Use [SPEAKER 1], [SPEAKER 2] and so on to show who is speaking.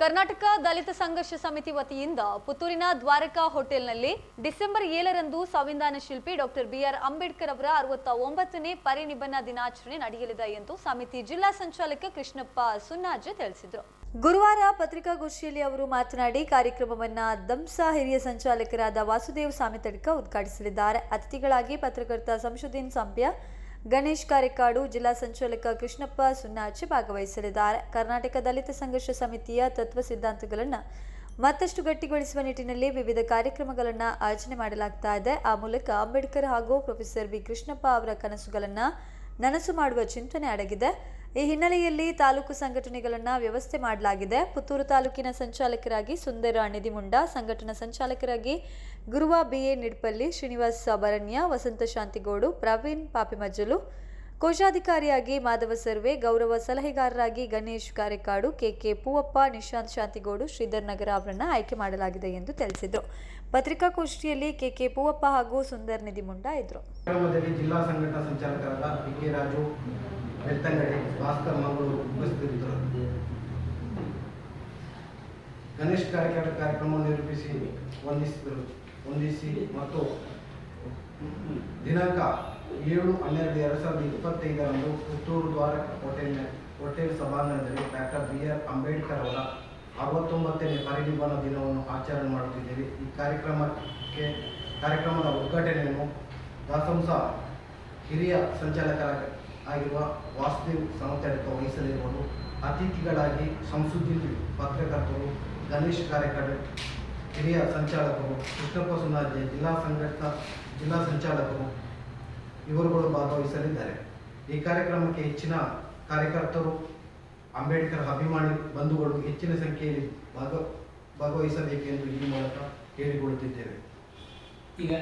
[SPEAKER 1] ಕರ್ನಾಟಕ ದಲಿತ ಸಂಘರ್ಷ ಸಮಿತಿ ವತಿಯಿಂದ ಪುತ್ತೂರಿನ ದ್ವಾರಕಾ ಹೋಟೆಲ್ನಲ್ಲಿ ಡಿಸೆಂಬರ್ ಏಳರಂದು ಸಂವಿಧಾನ ಶಿಲ್ಪಿ ಡಾಕ್ಟರ್ ಬಿಆರ್ ಅಂಬೇಡ್ಕರ್ ಅವರ ಅರವತ್ತ ಒಂಬತ್ತನೇ ಪರಿನಿಬ್ಬನ ದಿನಾಚರಣೆ ನಡೆಯಲಿದೆ ಎಂದು ಸಮಿತಿ ಜಿಲ್ಲಾ ಸಂಚಾಲಕ ಕೃಷ್ಣಪ್ಪ ಸುನ್ನಾಜೆ ತಿಳಿಸಿದರು. ಗುರುವಾರ ಪತ್ರಿಕಾಗೋಷ್ಠಿಯಲ್ಲಿ ಅವರು ಮಾತನಾಡಿ, ಕಾರ್ಯಕ್ರಮವನ್ನ ದಂಸ ಹಿರಿಯ ಸಂಚಾಲಕರಾದ ವಾಸುದೇವ್ ಸಾಮಿತಡ್ಕ ಉದ್ಘಾಟಿಸಲಿದ್ದಾರೆ. ಅತಿಥಿಗಳಾಗಿ ಪತ್ರಕರ್ತ ಸಂಶುದ್ದೀನ್ ಸಂಪ್ಯ ಗಣೇಶ್ ಕಾರೆಕಾಡು ಜಿಲ್ಲಾ ಸಂಚಾಲಕ ಕೃಷ್ಣಪ್ಪ ಸುನ್ನಾಚಿ ಭಾಗವಹಿಸಲಿದ್ದಾರೆ. ಕರ್ನಾಟಕ ದಲಿತ ಸಂಘರ್ಷ ಸಮಿತಿಯ ತತ್ವ ಸಿದ್ಧಾಂತಗಳನ್ನು ಮತ್ತಷ್ಟು ಗಟ್ಟಿಗೊಳಿಸುವ ನಿಟ್ಟಿನಲ್ಲಿ ವಿವಿಧ ಕಾರ್ಯಕ್ರಮಗಳನ್ನು ಆಯೋಜನೆ ಮಾಡಲಾಗ್ತಾ ಇದೆ. ಆ ಮೂಲಕ ಅಂಬೇಡ್ಕರ್ ಹಾಗೂ ಪ್ರೊಫೆಸರ್ ಬಿ ಕೃಷ್ಣಪ್ಪ ಅವರ ಕನಸುಗಳನ್ನು ನನಸು ಮಾಡುವ ಚಿಂತನೆ ಅಡಗಿದೆ. ಈ ಹಿನ್ನೆಲೆಯಲ್ಲಿ ತಾಲೂಕು ಸಂಘಟನೆಗಳನ್ನು ವ್ಯವಸ್ಥೆ ಮಾಡಲಾಗಿದೆ. ಪುತ್ತೂರು ತಾಲೂಕಿನ ಸಂಚಾಲಕರಾಗಿ ಸುಂದರ ನಿಧಿಮುಂಡ ಸಂಘಟನಾ ಸಂಚಾಲಕರಾಗಿ ಗುರುವ ಬಿಎ ನಿಡ್ಪಲ್ಲಿ ಶ್ರೀನಿವಾಸ ಬರಣ್ಯ ವಸಂತ ಶಾಂತಿಗೌಡು, ಪ್ರವೀಣ್ ಪಾಪಿಮಜ್ಜಲು ಕೋಶಾಧಿಕಾರಿಯಾಗಿ ಮಾಧವ ಸರ್ವೆ, ಗೌರವ ಸಲಹೆಗಾರರಾಗಿ ಗಣೇಶ್ ಕಾರೆಕಾಡು ಕೆಕೆ ಪೂವಪ್ಪ, ನಿಶಾಂತ್ ಶಾಂತಿಗೌಡು, ಶ್ರೀಧರ್ ನಗರ ಅವರನ್ನು ಆಯ್ಕೆ ಮಾಡಲಾಗಿದೆ ಎಂದು ತಿಳಿಸಿದರು. ಪತ್ರಿಕಾಗೋಷ್ಠಿಯಲ್ಲಿ ಕೆಕೆ ಪೂವಪ್ಪ ಹಾಗೂ ಸುಂದರ್ ನಿಧಿಮುಂಡ ಇದ್ದರು
[SPEAKER 2] ಇದ್ರು. ಜಿಲ್ಲಾ ಸಂಘಟನಾ ಸಂಚಾಲಕರಾದ ರಾಜು ಭಾಸ್ಕರ್ ಉಪಸ್ಥಿತರಿದ್ದರು. ಗಣೇಶ್ ಕಾರ್ಯಕ್ರಮ ಕಾರ್ಯಕ್ರಮವನ್ನು ನಿರೂಪಿಸಿ ವಂದಿಸಿದರು. ವಂದಿಸಿ ಮತ್ತು ದಿನಾಂಕ ಏಳು ಹನ್ನೆರಡು ಎರಡು ಸಾವಿರದ ಇಪ್ಪತ್ತೈದರಂದು ಪುತ್ತೂರು ದ್ವಾರಕ ಹೋಟೆಲ್ ಹೋಟೆಲ್ ಸಭಾಂಗಣದಲ್ಲಿ ಡಾಕ್ಟರ್ ಬಿ ಆರ್ ಅಂಬೇಡ್ಕರ್ ಅವರ ಅರವತ್ತೊಂಬತ್ತನೇ ಪರಿನಿಬ್ಬನ ದಿನವನ್ನು ಆಚರಣೆ ಮಾಡುತ್ತಿದ್ದೇವೆ. ಈ ಕಾರ್ಯಕ್ರಮಕ್ಕೆ, ಕಾರ್ಯಕ್ರಮದ ಉದ್ಘಾಟನೆಯನ್ನು ದಾಸಂಸ ಹಿರಿಯ ಸಂಚಾಲಕರ ಆಗಿರುವ ವಾಸುದೇವ್ ಸಮತಡಿಕ ವಹಿಸಲಿರುವುದು ಅತಿಥಿಗಳಾಗಿ ಸಂಸುದ್ದಿ ಪತ್ರಕರ್ತರು, ಗಣೇಶ್ ಕಾರ್ಯಕರ್ತರು ಹಿರಿಯ ಸಂಚಾಲಕರು, ಕೃಷ್ಣಪ್ಪ ಸುನಾಜೆ ಜಿಲ್ಲಾ ಸಂಘಟಿತ ಜಿಲ್ಲಾ ಸಂಚಾಲಕರು ಇವರುಗಳು ಭಾಗವಹಿಸಲಿದ್ದಾರೆ. ಈ ಕಾರ್ಯಕ್ರಮಕ್ಕೆ ಹೆಚ್ಚಿನ ಕಾರ್ಯಕರ್ತರು, ಅಂಬೇಡ್ಕರ್ ಅಭಿಮಾನಿ ಬಂಧುಗಳು ಹೆಚ್ಚಿನ ಸಂಖ್ಯೆಯಲ್ಲಿ ಭಾಗ, ಭಾಗವಹಿಸಬೇಕೆಂದು ಈ ಮೂಲಕ ಕೇಳಿಕೊಳ್ಳುತ್ತಿದ್ದೇವೆ.
[SPEAKER 3] ಈಗ